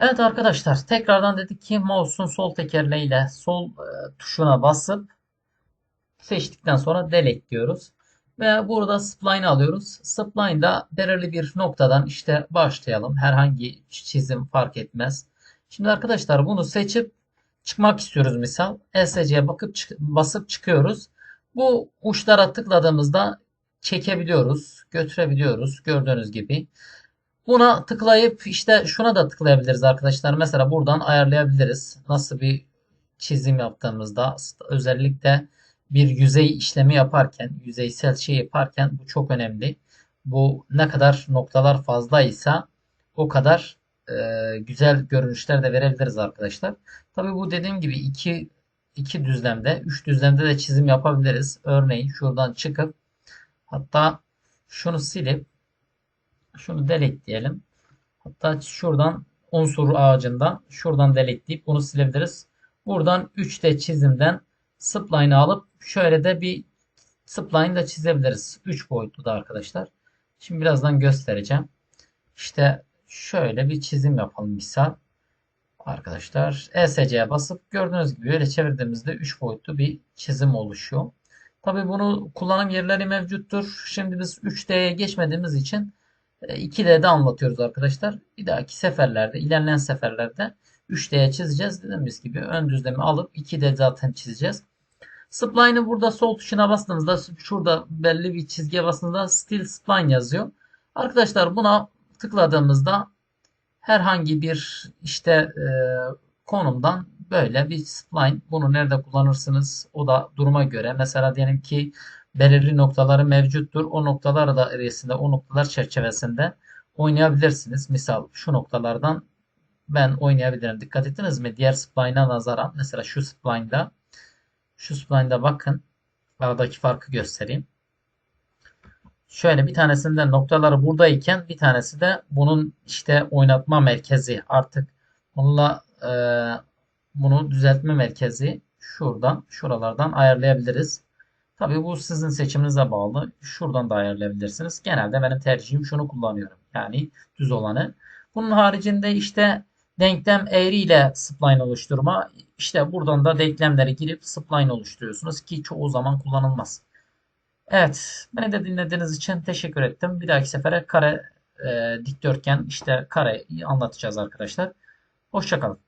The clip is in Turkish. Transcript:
Evet arkadaşlar tekrardan dedik ki mouse'un sol tekerleğiyle sol e, tuşuna basıp seçtikten sonra delete diyoruz. Ve burada spline alıyoruz. Spline'da belirli bir noktadan işte başlayalım. Herhangi çizim fark etmez. Şimdi arkadaşlar bunu seçip çıkmak istiyoruz misal. ESC'ye bakıp çık- basıp çıkıyoruz. Bu uçlara tıkladığımızda çekebiliyoruz, götürebiliyoruz gördüğünüz gibi. Buna tıklayıp işte şuna da tıklayabiliriz arkadaşlar. Mesela buradan ayarlayabiliriz. Nasıl bir çizim yaptığımızda özellikle bir yüzey işlemi yaparken, yüzeysel şey yaparken bu çok önemli. Bu ne kadar noktalar fazlaysa o kadar e, güzel görünüşler de verebiliriz arkadaşlar. Tabii bu dediğim gibi iki iki düzlemde, üç düzlemde de çizim yapabiliriz. Örneğin şuradan çıkıp hatta şunu silip şunu delete diyelim. Hatta şuradan unsur ağacından şuradan deleteleyip bunu silebiliriz. Buradan 3D çizimden spline'ı alıp şöyle de bir spline da çizebiliriz. 3 boyutlu da arkadaşlar. Şimdi birazdan göstereceğim. İşte şöyle bir çizim yapalım misal. Arkadaşlar ESC'ye basıp gördüğünüz gibi böyle çevirdiğimizde 3 boyutlu bir çizim oluşuyor. Tabi bunu kullanım yerleri mevcuttur. Şimdi biz 3D'ye geçmediğimiz için 2D'de anlatıyoruz arkadaşlar. Bir dahaki seferlerde, ilerleyen seferlerde 3D'ye çizeceğiz. Dediğimiz gibi ön düzlemi alıp 2D zaten çizeceğiz. Spline'ı burada sol tuşuna bastığımızda şurada belli bir çizgiye bastığımızda Still Spline yazıyor. Arkadaşlar buna tıkladığımızda herhangi bir işte e, konumdan böyle bir spline bunu nerede kullanırsınız o da duruma göre mesela diyelim ki belirli noktaları mevcuttur. O noktalar da arasında o noktalar çerçevesinde oynayabilirsiniz. Misal şu noktalardan ben oynayabilirim. Dikkat ettiniz mi? Diğer spline'a nazaran mesela şu spline'da şu spline'da bakın aradaki farkı göstereyim. Şöyle bir tanesinde noktaları buradayken bir tanesi de bunun işte oynatma merkezi. Artık bununla e, bunu düzeltme merkezi şuradan şuralardan ayarlayabiliriz. Tabii bu sizin seçiminize bağlı. Şuradan da ayarlayabilirsiniz. Genelde benim tercihim şunu kullanıyorum. Yani düz olanı. Bunun haricinde işte denklem eğri ile spline oluşturma. İşte buradan da denklemleri girip spline oluşturuyorsunuz ki çoğu zaman kullanılmaz. Evet, beni de dinlediğiniz için teşekkür ettim. Bir dahaki sefere kare, e, dikdörtgen, işte kareyi anlatacağız arkadaşlar. Hoşçakalın.